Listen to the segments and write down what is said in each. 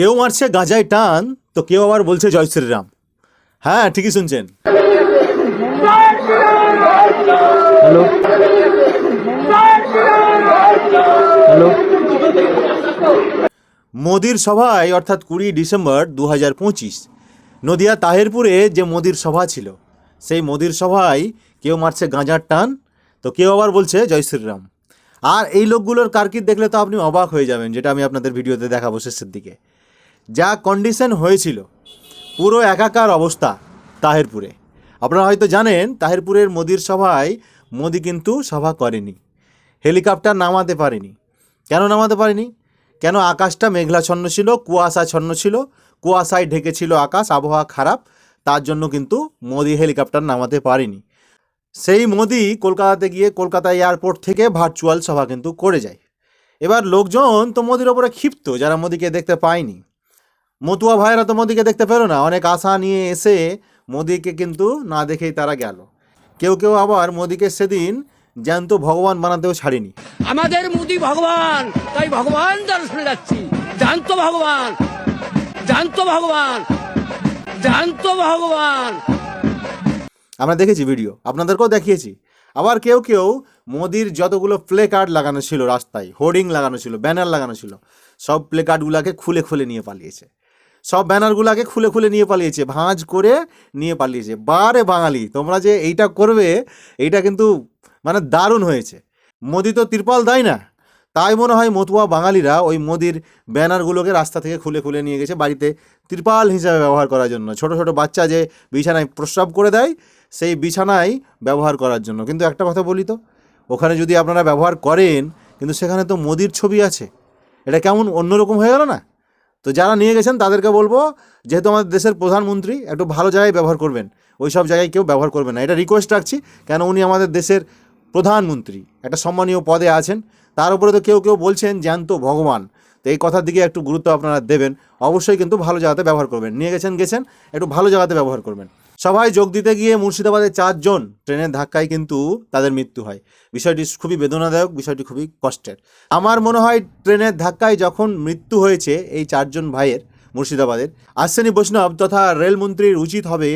কেউ মারছে গাঁজায় টান তো কেউ আবার বলছে জয় শ্রীরাম। হ্যাঁ ঠিকই শুনছেন। হ্যালো। হ্যালো। মোদির সভায় অর্থাৎ কুড়ি ডিসেম্বর দু হাজার পঁচিশ নদিয়া তাহেরপুরে যে মোদির সভা ছিল সেই মোদির সভায় কেউ মারছে গাঁজার টান তো কেউ আবার বলছে জয় শ্রীরাম। আর এই লোকগুলোর কারকির দেখলে তো আপনি অবাক হয়ে যাবেন যেটা আমি আপনাদের ভিডিওতে দেখাবো শেষের দিকে। যা কন্ডিশন হয়েছিল, পুরো একাকার অবস্থা তাহেরপুরে। আপনারা হয়তো জানেন, তাহেরপুরের মোদির সভায় মোদি কিন্তু সভা করেনি, হেলিকপ্টার নামাতে পারেনি। কেন নামাতে পারেনি? কেন আকাশটা মেঘলাচ্ছন্ন ছিল কুয়াশাচ্ছন্ন ছিল, কুয়াশায় ঢেকেছিল আকাশ, আবহাওয়া খারাপ, তার জন্য কিন্তু মোদি হেলিকপ্টার নামাতে পারেনি। সেই মোদি কলকাতাতে গিয়ে কলকাতা এয়ারপোর্ট থেকে ভার্চুয়াল সভা কিন্তু করে যায়। এবার লোকজন তো মোদির ওপরে ক্ষিপ্ত, যারা মোদিকে দেখতে পায়নি। মতুয়া ভাইয়েরা তো মোদিকে দেখতে পেল না। অনেক আশা নিয়ে এসে মোদিকে কিন্তু না দেখেই তারা গেল। কেউ কেউ আবার মোদিকে সেদিন জ্যান্ত ভগবান বানাতেও ছাড়েনি। আমাদের মুদি ভগবান তাই ভগবান দর্শনে যাচ্ছি। জ্যান্ত ভগবান জ্যান্ত ভগবান জ্যান্ত ভগবান। আমরা দেখেছি ভিডিও আপনাদেরকেও দেখিয়েছি। আবার কেউ কেউ মোদির যতগুলো প্লে কার্ড লাগানো ছিল রাস্তায় হোর্ডিং লাগানো ছিল ব্যানার লাগানো ছিল সব প্লে কার্ডগুলোকে খুলে খুলে নিয়ে পালিয়েছে। সব ব্যানারগুলোকে খুলে খুলে নিয়ে পালিয়েছে, ভাঁজ করে নিয়ে পালিয়েছে। বারে বাঙালি, তোমরা যে এইটা করবে, এইটা কিন্তু মানে দারুণ হয়েছে। মোদি তো তিরপাল দেয় না। তাই মনে হয় মতুয়া বাঙালিরা ওই মোদির ব্যানারগুলোকে রাস্তা থেকে খুলে খুলে নিয়ে গেছে বাড়িতে তিরপাল হিসাবে ব্যবহার করার জন্য। ছোট ছোট বাচ্চা যে বিছানায় প্রস্রাব করে দেয়, সেই বিছানায় ব্যবহার করার জন্য। কিন্তু একটা কথা বলি তো, ওখানে যদি আপনারা ব্যবহার করেন, কিন্তু সেখানে তো মোদির ছবি আছে। এটা কেমন অন্যরকম হয়ে গেল না? তো যারা নিয়ে গেছেন তাদেরকে বলব, যেহেতু আমাদের দেশের প্রধানমন্ত্রী, একটু ভালো জায়গায় ব্যবহার করবেন। ওই সব জায়গায় কেউ ব্যবহার করবেন না। এটা রিকোয়েস্ট রাখছি, কেন উনি আমাদের দেশের প্রধানমন্ত্রী, একটা সম্মানীয় পদে আছেন। তার উপরে তো কেউ কেউ বলছেন, জ্যান্ত ভগবান। তো এই কথার দিকে একটু গুরুত্ব আপনারা দেবেন। অবশ্যই কিন্তু ভালো জায়গাতে ব্যবহার করবেন। নিয়ে গেছেন গেছেন, একটু ভালো জায়গাতে ব্যবহার করবেন। সবাই যোগ দিতে গিয়ে মুর্শিদাবাদের চারজন ট্রেনের ধাক্কায় কিন্তু তাদের মৃত্যু হয়। বিষয়টি খুবই বেদনাদায়ক, বিষয়টি খুবই কষ্টের। আমার মনে হয় ট্রেনের ধাক্কায় যখন মৃত্যু হয়েছে এই চারজন ভাইয়ের মুর্শিদাবাদের, আশ্বিনী বৈষ্ণব তথা রেলমন্ত্রীর উচিত হবে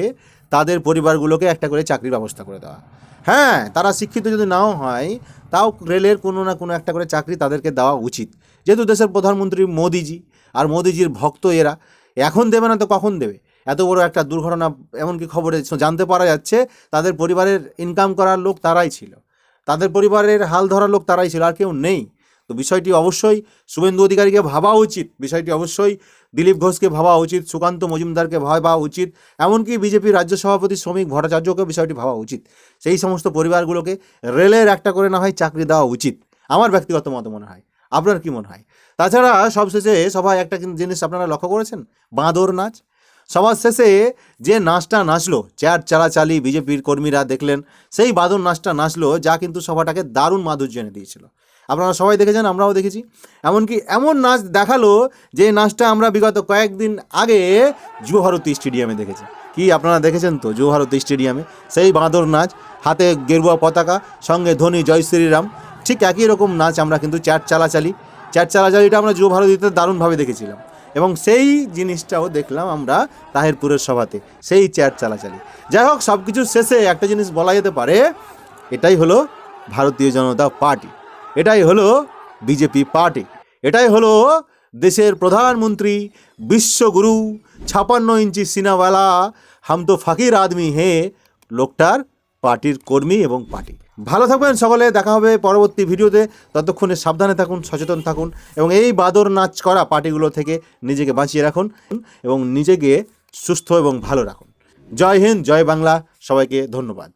তাদের পরিবারগুলোকে একটা করে চাকরির ব্যবস্থা করে দেওয়া। হ্যাঁ তারা শিক্ষিত যদি নাও হয়, তাও রেলের কোনো না কোনো একটা করে চাকরি তাদেরকে দেওয়া উচিত। যেহেতু দেশের প্রধানমন্ত্রী মোদিজি, আর মোদিজির ভক্ত এরা। এখন দেবে না তো কখন দেবে? এত বড় একটা দুর্ঘটনা এমনকি খবরে জানতে পারা যাচ্ছে, তাদের পরিবারের ইনকাম করার লোক তারাই ছিল। তাদের পরিবারের হাল ধরার লোক তারাই ছিল, আর কেউ নেই। তো বিষয়টি অবশ্যই শুভেন্দু অধিকারীকে ভাবা উচিত, বিষয়টি অবশ্যই দিলীপ ঘোষকে ভাবা উচিত, সুকান্ত মজুমদারকে ভাবা উচিত, এমনকি বিজেপির রাজ্য সভাপতি শ্রমিক ভট্টাচার্যকে বিষয়টি ভাবা উচিত। সেই সমস্ত পরিবারগুলোকে রেলের একটা করে না হয় চাকরি দেওয়া উচিত। আমার ব্যক্তিগত মত মনে হয়। আপনার কি মনে হয়? তাছাড়া সবশেষে সবাই একটা জিনিস আপনারা লক্ষ্য করেছেন? বাঁদর নাচ। সবার শেষে যে নাচটা নাচলো, চেয়ার চালাচালি বিজেপির কর্মীরা দেখলেন, সেই বাদর নাচটা নাচলো যা কিন্তু সভাটাকে দারুণ মাধুর্য এনে দিয়েছিল। আপনারা সবাই দেখেছেন, আমরাও দেখেছি। এমনকি এমন নাচ দেখাল যে নাচটা আমরা বিগত কয়েকদিন আগে যুব ভারতী স্টেডিয়ামে দেখেছি। কি আপনারা দেখেছেন তো যুবভারতী স্টেডিয়ামে? সেই বাঁদর নাচ, হাতে গেরুয়া পতাকা, সঙ্গে ধনী জয় শ্রীরাম, ঠিক একই রকম নাচ আমরা কিন্তু চ্যাট চালাচালি। চার চালাচালিটা আমরা যুব ভারতীতে দারুণভাবে দেখেছিলাম। এবং সেই জিনিসটাও দেখলাম আমরা তাহেরপুরের সভাতে, সেই চেয়ার চালাচালি। যাই হোক সব কিছুর শেষে একটা জিনিস বলা যেতে পারে, এটাই হলো ভারতীয় জনতা পার্টি। এটাই হলো বিজেপি পার্টি। এটাই হলো দেশের প্রধানমন্ত্রী, বিশ্বগুরু, ছাপান্ন ইঞ্চি সিনাওয়ালা হাম তো ফাকির আদমি হে, লোকটার পার্টির কর্মী এবং পার্টি। ভালো থাকবেন সকলে, দেখা হবে পরবর্তী ভিডিওতে। ততক্ষণে সাবধানে থাকুন, সচেতন থাকুন এবং এই বাদর নাচ করা পার্টিগুলো থেকে নিজেকে বাঁচিয়ে রাখুন এবং নিজেকে সুস্থ এবং ভালো রাখুন। জয় হিন্দ, জয় বাংলা, সবাইকে ধন্যবাদ।